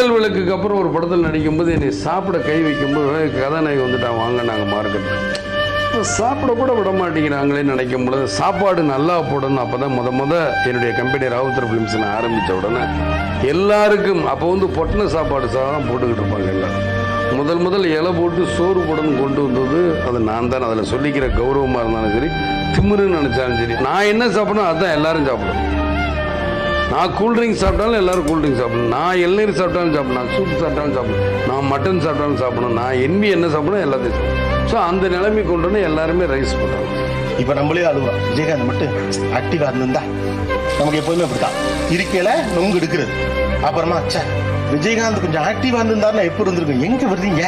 முதல் விளக்குக்கு அப்புறம் ஒரு படத்தில் நடிக்கும்போது என்னை சாப்பிட கை வைக்கும்போது கதாநாயகி வந்துட்டான் வாங்க நாங்கள் மார்க்கெட்டில் சாப்பிட கூட விட மாட்டேங்கிறாங்களேன்னு நினைக்கும் பொழுது சாப்பாடு நல்லா போடணும். அப்போ தான் முத முத என்னுடைய கம்பெனி ராவுத்தர் ஃபிலிம்ஸ் நான் ஆரம்பித்த உடனே எல்லாருக்கும் அப்போ வந்து பொட்டின சாப்பாடு சாதம் போட்டுக்கிட்டு இருப்பாங்க எல்லாம் முதல் முதல் இலை போட்டு சோறு போடணும் கொண்டு வந்தது அது நான் தான். அதில் சொல்லிக்கிற கௌரவமாக இருந்தாலும் சரி திமிருன்னு நினச்சாலும் சரி நான் என்ன சாப்பிடணும் அதுதான் எல்லாரும் சாப்பிடணும் நான் கூல்ட்ரிங்க் சாப்பிட்டாலும் எல்லாரும் கூல்ட்ரிங்க் சாப்பிடணும். நான் இளநீர் சாப்பிட்டாலும் சாப்பிடணும். சூப் சாப்பிட்டாலும் சாப்பிடணும். நான் மட்டன் சாப்பிட்டாலும் சாப்பிடணும். நான் என்வி என்ன சாப்பிடணும்? எல்லாத்தையும் சாப்பிடணும். ஸோ அந்த நிலைமை கொண்டு வந்து எல்லாருமே ரைஸ் பண்ணுறாங்க இப்போ நம்மளே அழுவா. விஜயகாந்த் மட்டும் ஆக்டிவாக இருந்திருந்தா நமக்கு எப்போதுமே அப்படித்தான். இருக்கையில் நொங்கு எடுக்கிறது. அப்புறமா ச்சே விஜயகாந்த் கொஞ்சம் ஆக்டிவாக இருந்திருந்தாருன்னா எப்படி இருந்திருக்கும்? எங்கே வருதீங்க?